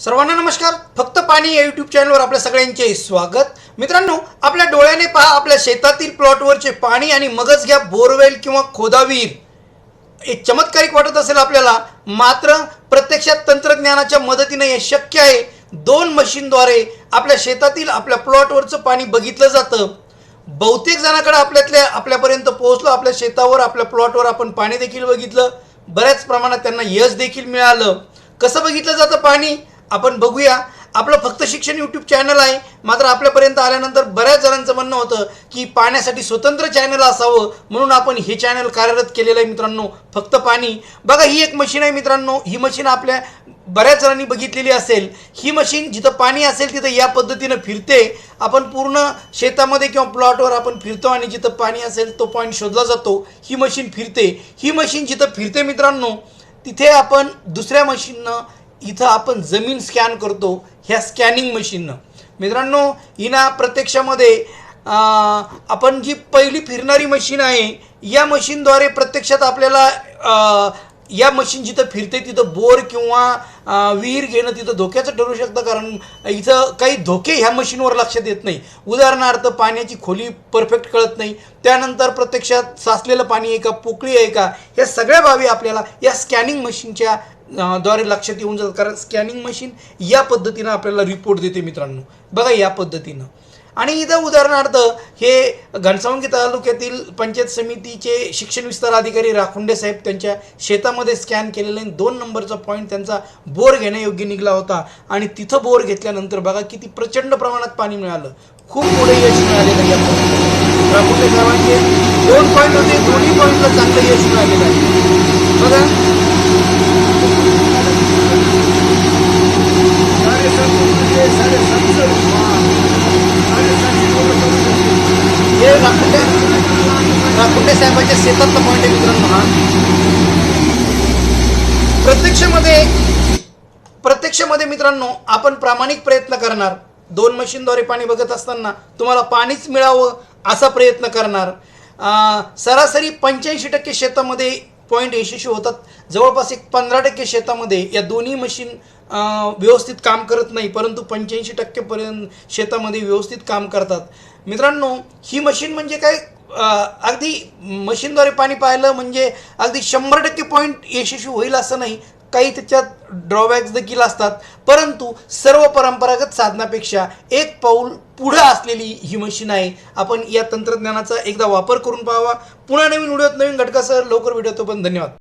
सर्वांना नमस्कार. फक्त पाणी या यूट्यूब चॅनलवर आपल्या सगळ्यांचे स्वागत. मित्रांनो आपल्या डोळ्याने पहा आपल्या शेतातील प्लॉटवरचे पाणी आणि मगच घ्या बोरवेल किंवा खोदावीर. एक चमत्कारिक वाटत असेल आपल्याला. मात्र प्रत्यक्षात तंत्रज्ञानाच्या मदतीने हे शक्य आहे. दोन मशीनद्वारे आपल्या शेतातील आपल्या प्लॉटवरचं पाणी बघितलं जातं. बहुतेक जणांकडे आपल्यातल्या आपल्यापर्यंत पोहोचलो. आपल्या शेतावर आपल्या प्लॉटवर आपण पाणी देखील बघितलं. बऱ्याच प्रमाणात त्यांना यश देखील मिळालं. कसं बघितलं जातं पाणी? आपण बघूया. आपलं फक्त शिक्षण यूट्यूब चॅनल आहे. मात्र आपल्यापर्यंत आल्यानंतर बऱ्याच जणांचं म्हणणं होतं की पाण्यासाठी स्वतंत्र चॅनल असावं म्हणून आपण हे चॅनल कार्यरत केलेलं आहे मित्रांनो फक्त पाणी. बघा ही एक मशीन आहे मित्रांनो. ही मशीन आपल्या बऱ्याच जणांनी बघितलेली असेल. ही मशीन जिथं पाणी असेल तिथं या पद्धतीनं फिरते. आपण पूर्ण शेतामध्ये किंवा प्लॉटवर आपण फिरतो आणि जिथं पाणी असेल तो पॉईंट शोधला जातो. ही मशीन फिरते. ही मशीन जिथं फिरते मित्रांनो तिथे आपण दुसऱ्या मशीननं इथं आपण जमीन स्कॅन करतो ह्या स्कॅनिंग मशीननं. मित्रांनो हिना प्रत्यक्षामध्ये आपण जी पहिली फिरणारी मशीन आहे या मशीनद्वारे प्रत्यक्षात आपल्याला या मशीन जिथं फिरते तिथं बोर किंवा विहीर घेणं तिथं धोक्याचं ठरू शकतं कारण इथं काही धोके ह्या मशीनवर लक्षात येत नाही. उदाहरणार्थ पाण्याची खोली परफेक्ट कळत नाही. त्यानंतर प्रत्यक्षात साचलेलं पाणी आहे का पोकळी आहे का या सगळ्या बाबी आपल्याला या स्कॅनिंग मशीनच्या द्वारे लक्षात येऊन जातात. कारण स्कॅनिंग मशीन या पद्धतीनं आपल्याला रिपोर्ट देते मित्रांनो. बघा या पद्धतीनं. आणि इथं उदाहरणार्थ हे घनसावंगी तालुक्यातील पंचायत समितीचे शिक्षण विस्तार अधिकारी राखुंडे साहेब त्यांच्या शेतामध्ये स्कॅन केलेले दोन नंबरचा पॉईंट त्यांचा बोर घेण्यायोग्य निघाला होता. आणि तिथं बोर घेतल्यानंतर बघा किती प्रचंड प्रमाणात पाणी मिळालं. खूप मोठे यश मिळालेलं आहे या राखुंडे साहेबांचे दोन पॉईंट होते दोन्ही पॉईंटला चांगलं यश मिळालेलं आहे बघा हे राखुंडे राखुंडे साहेबांच्या शेतातला पॉईंट आहे मित्रांनो हा. प्रत्यक्षामध्ये प्रत्यक्षामध्ये मित्रांनो आपण प्रामाणिक प्रयत्न करणार. दोन मशीनद्वारे पाणी बघत असताना तुम्हाला पाणीच मिळावं असा प्रयत्न करणार. सरासरी पंच्याऐंशी टक्के शेतामध्ये पॉईंट यशस्वी होतात. जवळपास एक पंधरा टक्के शेतामध्ये या दोन्ही मशीन व्यवस्थित काम करत नाही परंतु पंच्याऐंशी टक्केपर्यंत शेतामध्ये व्यवस्थित काम करतात. मित्रांनो ही मशीन म्हणजे काय? अगदी मशीनद्वारे पाणी पाहिलं म्हणजे अगदी शंभर टक्के पॉईंट यशस्वी होईल असं नाही. काही त्याच्यात ड्रॉबॅक्स देखील असतात. परंतु सर्व परंपरागत साधनापेक्षा एक पाऊल पुढं असलेली ही मशीन आहे. आपण या तंत्रज्ञानाचा एकदा वापर करून पाहावा. पुन्हा नवीन व्हिडिओत नवीन घटकासह लवकर भेटतो पण धन्यवाद.